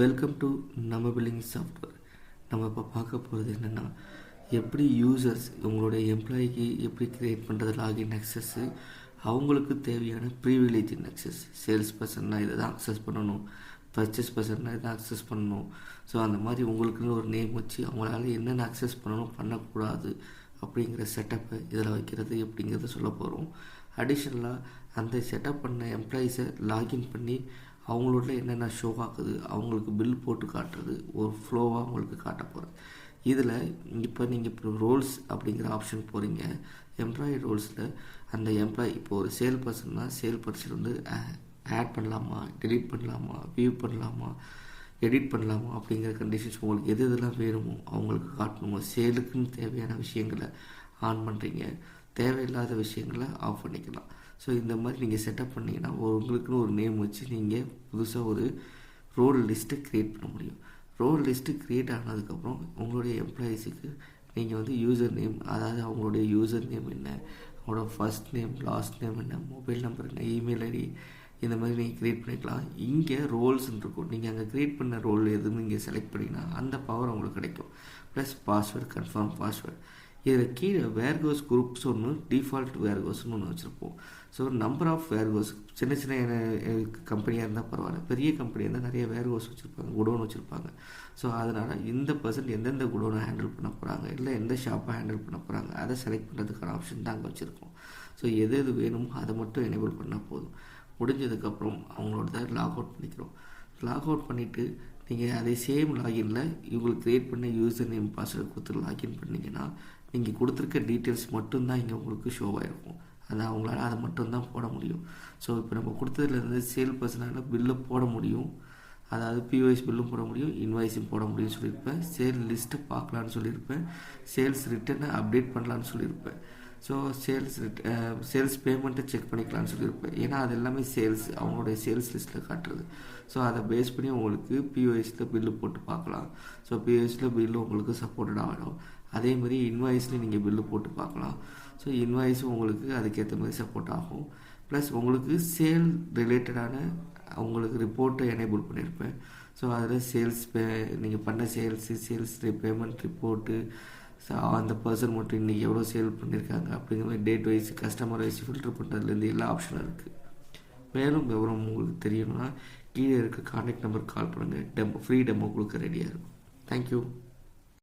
Welcome to நம்ம billing software நம்ம இப்போ பார்க்க போகிறது என்னென்னா எப்படி யூசர்ஸ் உங்களுடைய எம்ப்ளாயிக்கு எப்படி க்ரியேட் பண்ணுறது லாகின் அக்சஸ்ஸு அவங்களுக்கு தேவையான ப்ரீவிலேஜ் அக்சஸ் சேல்ஸ் பர்சன்னா இதை தான் அக்சஸ் பண்ணணும். பர்ச்சேஸ் பர்சன்னா இதை அக்சஸ் பண்ணணும். ஸோ அந்த மாதிரி உங்களுக்குன்னு ஒரு நேம் வச்சு அவங்களால என்னென்ன அக்சஸ் பண்ணணும் பண்ணக்கூடாது அப்படிங்கிற செட்டப்பை இதில் வைக்கிறது எப்படிங்கிறத சொல்ல போகிறோம் அடிஷ்னலாக அந்த செட்டப் பண்ண எம்ப்ளாயீஸை லாகின் பண்ணி அவங்களோட என்னென்ன ஷோ ஆகுது அவங்களுக்கு பில் போட்டு காட்டுறது ஒரு ஃப்ளோவாக அவங்களுக்கு காட்ட போகிறேன் இதில் இப்போ நீங்கள் இப்போ ரோல்ஸ் அப்படிங்கிற ஆப்ஷன் போகிறீங்க எம்ப்ளாயி ரோல்ஸில் அந்த எம்ப்ளாயி இப்போ ஒரு சேல் பர்சன்னா சேல் பர்சன் வந்து ஆட் பண்ணலாமா டெலிட் பண்ணலாமா வியூ பண்ணலாமா எடிட் பண்ணலாமா அப்படிங்கிற கண்டிஷன்ஸ் உங்களுக்கு எது எதெல்லாம் வேணுமோ அவங்களுக்கு காட்டணுமோ சேலுக்குன்னு தேவையான விஷயங்களை ஆன் பண்ணுறீங்க தேவையில்லாத விஷயங்களை ஆஃப் பண்ணிக்கலாம். ஸோ இந்த மாதிரி நீங்கள் செட்டப் பண்ணிங்கன்னா உங்களுக்குன்னு ஒரு நேம் வச்சு நீங்கள் புதுசாக ஒரு ரோல் லிஸ்ட்டு க்ரியேட் பண்ண முடியும். ரோல் லிஸ்ட்டு க்ரியேட் ஆனதுக்கப்புறம் உங்களுடைய எம்ப்ளாயீஸுக்கு நீங்கள் வந்து யூசர் நேம் அதாவது அவங்களுடைய யூசர் நேம் என்ன அவங்களோட ஃபஸ்ட் நேம் லாஸ்ட் நேம் என்ன மொபைல் நம்பர் என்ன இமெயில் ஐடி இந்த மாதிரி நீங்கள் க்ரியேட் பண்ணிக்கலாம். இங்கே ரோல்ஸ்ன்னு இருக்கும். நீங்கள் அங்கே க்ரியேட் பண்ண ரோல் எதுன்னு நீங்கள் செலக்ட் பண்ணிங்கன்னா அந்த பவர் உங்களுக்கு கிடைக்கும். ப்ளஸ் பாஸ்வேர்டு கன்ஃபார்ம் பாஸ்வேர்டு இதில் கீழே வேர்கோஸ் குரூப்ஸ் ஒன்று டிஃபால்ட் வேர்கோஸ்னு ஒன்று வச்சுருப்போம். ஸோ நம்பர் ஆஃப் வேர்கோஸ் சின்ன சின்ன கம்பெனியாக இருந்தால் பரவாயில்ல. பெரிய கம்பெனியாக இருந்தால் நிறைய வேர்கோஸ் வச்சுருப்பாங்க குடோன் வச்சுருப்பாங்க. ஸோ அதனால் இந்த பர்சன் எந்தெந்த குடோனை ஹேண்டில் பண்ண போகிறாங்க இல்லை எந்த ஷாப்பை ஹேண்டில் பண்ண போகிறாங்க அதை செலக்ட் பண்ணுறதுக்கான ஆப்ஷன் தான் அங்கே வச்சுருக்கோம். ஸோ எது எது வேணுமோ அதை மட்டும் எனேபிள் பண்ணால் போதும். முடிஞ்சதுக்கப்புறம் அவங்களோட தான் லாக் அவுட் பண்ணிக்கிறோம். லாக் அவுட் பண்ணிவிட்டு நீங்கள் அதே சேம் லாகினில் இவங்களுக்கு க்ரியேட் பண்ண யூசர் நேம் பாஸ்வேர்டு கொடுத்து லாகின் பண்ணிங்கன்னா நீங்கள் கொடுத்துருக்க டீட்டெயில்ஸ் மட்டும்தான் இங்கே உங்களுக்கு ஷோவாயிருக்கும் அது அவங்களால அதை மட்டும்தான் போட முடியும். ஸோ இப்போ நம்ம கொடுத்ததுலேருந்து சேல் பர்சனால் பில்லு போட முடியும். அதாவது பிஓஎஸ் பில்லும் போட முடியும் இன்வாய்ஸும் போட முடியும்னு சொல்லியிருப்பேன். சேல் லிஸ்ட்டை பார்க்கலான்னு சொல்லியிருப்பேன். சேல்ஸ் ரிட்டர்னை அப்டேட் பண்ணலான்னு சொல்லியிருப்பேன். ஸோ சேல்ஸ் சேல்ஸ் பேமெண்ட்டை செக் பண்ணிக்கலாம்னு சொல்லியிருப்பேன் ஏன்னா அது எல்லாமே சேல்ஸ் அவங்களுடைய சேல்ஸ் லிஸ்ட்டில் காட்டுறது. ஸோ அதை பேஸ் பண்ணி உங்களுக்கு பிஓஎஸில் பில்லு போட்டு பார்க்கலாம். ஸோ பிஓஎஸில் பில்லு உங்களுக்கு சப்போர்ட்டடாக ஆகிடும் அதே மாதிரி இன்வாய்ஸ்லேயும் நீங்கள் பில்லு போட்டு பார்க்கலாம். ஸோ இன்வாய்ஸும் உங்களுக்கு அதுக்கேற்ற மாதிரி சப்போர்ட் ஆகும். ப்ளஸ் உங்களுக்கு சேல் ரிலேட்டடான உங்களுக்கு ரிப்போர்ட்டை எனேபிள் பண்ணியிருப்பேன். ஸோ அதில் சேல்ஸ் பே நீங்கள் பண்ண சேல்ஸு சேல்ஸ் பேமெண்ட் ரிப்போர்ட்டு அந்த பர்சன் மட்டும் இன்றைக்கி எவ்வளோ சேல் பண்ணியிருக்காங்க அப்படிங்கிற மாதிரி date wise customer wise filter பண்ணுறதுலேருந்து எல்லா ஆப்ஷனும் இருக்குது மேலும் விவரம் உங்களுக்கு தெரியணும்னா கீழே இருக்க கான்டாக்ட் நம்பருக்கு கால் பண்ணுங்கள் டெமோ ஃப்ரீ டெமோ கொடுக்க ரெடியாக இருக்கும். தேங்க்யூ